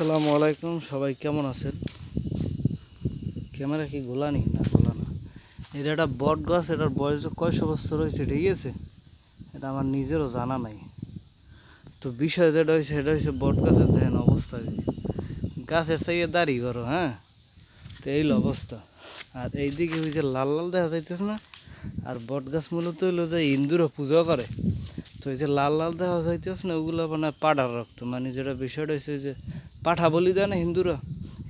আসসালামু আলাইকুম, সবাই কেমন আছেন? ক্যামেরা কি গোলানি? না, গোলা না। এটা একটা বট গাছ, এটার বয়স কয়শো বছর হয়েছে, ঠিক আছে? এটা আমার নিজেরও জানা নাই। তো বিষয় যেটা হয়েছে, সেটা হয়েছে বট গাছের দেখেন অবস্থা। গাছের চাইয়ে দাঁড়িয়ে বারো হ্যাঁ? তো এই অবস্থা। আর এইদিকে ওই যে লাল লাল দেখা যাইতেছে না? আর বট গাছ মূলত হইল যে হিন্দুরা পুজো করে। তো এই যে লাল লাল দেখা যাইতেছে না, ওগুলো মানে পাড়ার রক্ত। মানে যেটা বিষয়টা হয়েছে যে পাঠা বলি দেয় না হিন্দুরা?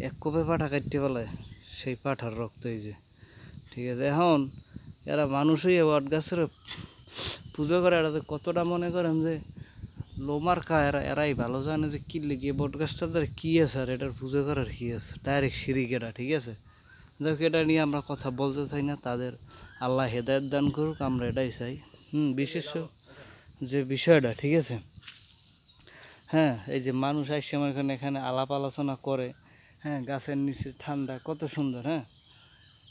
এক কোপে পাঠা কাটতে ফেলায় সেই পাঠার রক্ত এই যে। ঠিক আছে, এখন এরা মানুষই বট গাছের পুজো করে, এরা যে কতটা মনে করেন যে লোমার কা এরা এরাই ভালো জানে যে কি লেগে বট গাছটার দ্বারা কী আছে আর এটার পুজো করার কী আছে। ডাইরেক্ট সিঁড়ি কেটা, ঠিক আছে? যাক এটা নিয়ে আমরা কথা বলতে চাই না, তাদের আল্লাহ হেদায়ত দান করুক, আমরা এটাই চাই। হুম, বিশেষ যে বিষয়টা, ঠিক আছে? হ্যাঁ এই যে মানুষ আসছে আমার এখানে এখানে আলাপ আলোচনা করে হ্যাঁ গাছের নিচে ঠান্ডা, কত সুন্দর হ্যাঁ?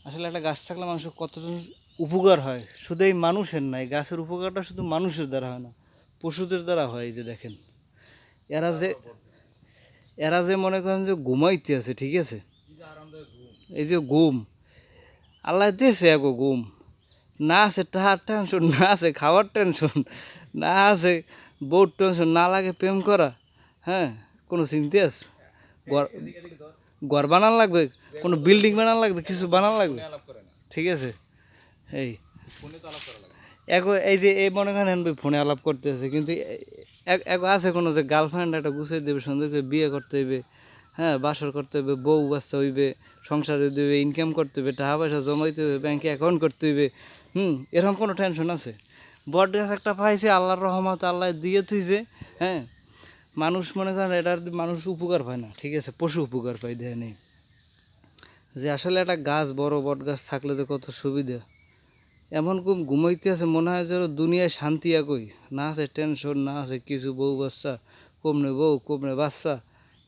আসলে একটা গাছ থাকলে মানুষের কত উপকার হয়? শুধু এই মানুষের নাই গাছের উপকারটা শুধু মানুষের দ্বারা হয় না, পশুদের দ্বারা হয়, এই যে দেখেন। এরা যে এরা যে মনে করেন যে ঘুমাইতে আছে, ঠিক আছে? এই যে ঘুম। আল্লাহ দিয়েছে এগো ঘুম। না আছে টাহার টেনশন, না আছে খাওয়ার টেনশন, না আছে বউর টেনশন না লাগে প্রেম করা হ্যাঁ? কোনো চিন্তা আছে? ঘর বানান লাগবে, কোনো বিল্ডিং বানান লাগবে, কিছু বানান লাগবে? ঠিক আছে? এই এক এই যে, এই মনে করেন ফোনে আলাপ করতেছে কিন্তু এক আছে কোনো যে গার্লফ্রেন্ড একটা গুছিয়ে দেবে, সুন্দর করে বিয়ে করতে হইবে হ্যাঁ? বাসর করতে হইবে, বউ বাচ্চা হইবে, সংসারে দিবে ইনকাম করতে হইবে, টাকা পয়সা জমাইতে হইবে ব্যাংকে অ্যাকাউন্ট করতে হইবে, হুম? এরকম কোনো টেনশন আছে? বট গাছ একটা পাইছে, আল্লাহর রহমত আল্লাহ দিয়ে থুইছে হ্যাঁ? মানুষ মনে করেন এটার মানুষ উপকার পায় না, ঠিক আছে? পশু উপকার পায় দেয় নেই। যে আসলে একটা গাছ, বড় বট গাছ থাকলে যে কত সুবিধা। এমন খুব ঘুমাইতে আছে, মনে হয় যেন দুনিয়ায় শান্তি একই। না আছে টেনশন, না আছে কিছু বউ বাচ্চা, কমনে বউ, কমনে বাচ্চা,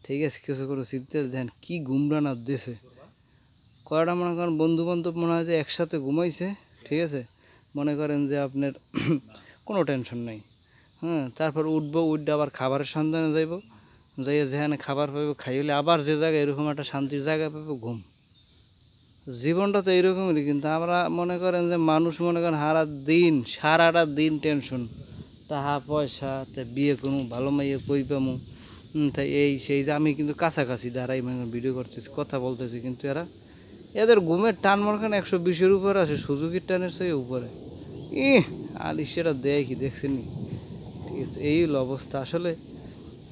ঠিক আছে? কিছু কোনো চিন্তা দেন কি ঘুমরানার দেশে। কয়টা মনে করেন বন্ধু বান্ধব মনে হয় যে একসাথে ঘুমাইছে, ঠিক আছে? মনে করেন যে আপনার কোনো টেনশন নেই। হ্যাঁ তারপর উঠবো উঠবে আবার খাবারের সন্ধানে যাইব। যাইয়া যেখানে খাবার পাইব, খাইলে আবার যে জায়গায় এরকম একটা শান্তির জায়গা পাইব, ঘুম। জীবনটা তো এইরকমই কিন্তু আমরা মনে করেন যে মানুষ মনে করেন সারা দিন, সারাটা দিন টেনশন টাকা পয়সা, তা বিয়ে করব ভালো মাইয়ে কই পামু। তাই এই, সেই যে আমি কিন্তু কাছাকাছি দাঁড়াই মানে ভিডিও করতেছি, কথা বলতেছি, কিন্তু এরা এদের ঘুমের টান করেন একশো বিশের উপরে আছে সুযোগের টানের সেই উপরে। ই আলি সেটা দেয় কি? ঠিক আছে, এই হলো অবস্থা। আসলে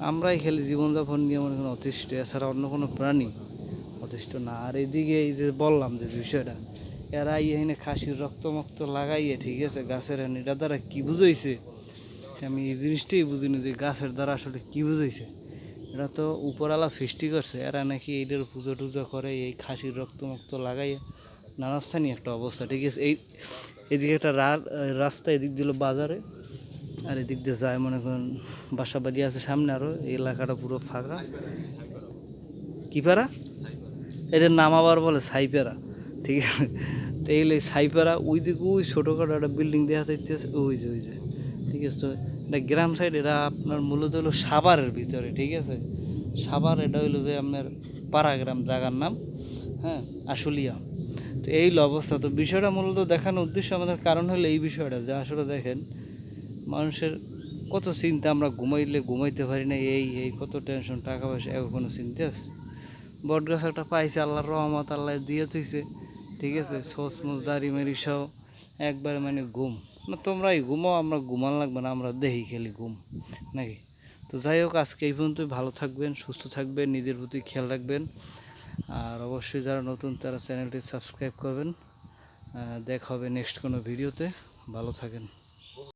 আমরাই খালি জীবনযাপন নিয়ে মনে করেন অতিষ্ঠ, এছাড়া অন্য কোনো প্রাণী অতিষ্ঠ না। আর এদিকে এই যে বললাম যে বিষয়টা এরা এখানে খাসির রক্ত মক্ত লাগাইয়ে, ঠিক আছে, গাছের এটা দ্বারা কী বুঝাইছে? আমি এই জিনিসটাই বুঝিনি যে গাছের দ্বারা আসলে কী বুঝাইছে। এটা তো উপরালা সৃষ্টি করছে। এরা নাকি এইটার পুজো টুজো করে, এই খাসির রক্ত মক্ত লাগাইয়ে নানা স্থানীয় একটা অবস্থা, ঠিক আছে? এই, এদিকে একটা রাস্তা এদিক দিল বাজারে, আর এদিক দিয়ে যায় মনে করেন বাসা বাড়ি আছে সামনে আরও এই এলাকাটা পুরো ফাঁকা। কি পারা এটার নাম আবার বলে সাইপেরা, ঠিক আছে? তো এই সাইপেরা ওই দিকে ওই ছোটোখাটো একটা বিল্ডিং দেখা যাইতেছে, ওই যে ওই যে। ঠিক আছে? তো এটা গ্রাম সাইড এটা আপনার মূলত হলো সাভারের ভিতরে, ঠিক আছে? সাভার এটা হইল যে আপনার পাড়াগ্রাম জায়গার নাম হ্যাঁ? আশুলিয়া। তো এই হলো অবস্থা। তো বিষয়টা মূলত দেখানোর উদ্দেশ্য, আমাদের কারণ হলো এই বিষয়টা যে আসলে দেখেন, মানুষের কত চিন্তা আমরা ঘুমাইলে ঘুমাইতে পারি না, এই এই কত টেনশন টাকা পয়সা এগো কোনো চিন্তা আছে? বট গাছ একটা পাইছে, আল্লাহর রহমত, আল্লাহ দিয়ে তুইছে ঠিক আছে? সোস মুস দাড়ি মেরি সহ একবারে মানে ঘুম। না, তোমরাই ঘুমাও, আমরা ঘুমান লাগবে না, আমরা দেখি খেলি ঘুম, নাকি? তো যাই হোক, আজকে এই পর্যন্তই। ভালো থাকবেন, সুস্থ থাকবেন, নিজের প্রতি খেয়াল রাখবেন। আর অবশ্যই যারা নতুন, তারা চ্যানেলটি সাবস্ক্রাইব করবেন। দেখা হবে নেক্সট কোনো ভিডিওতে। ভালো থাকেন।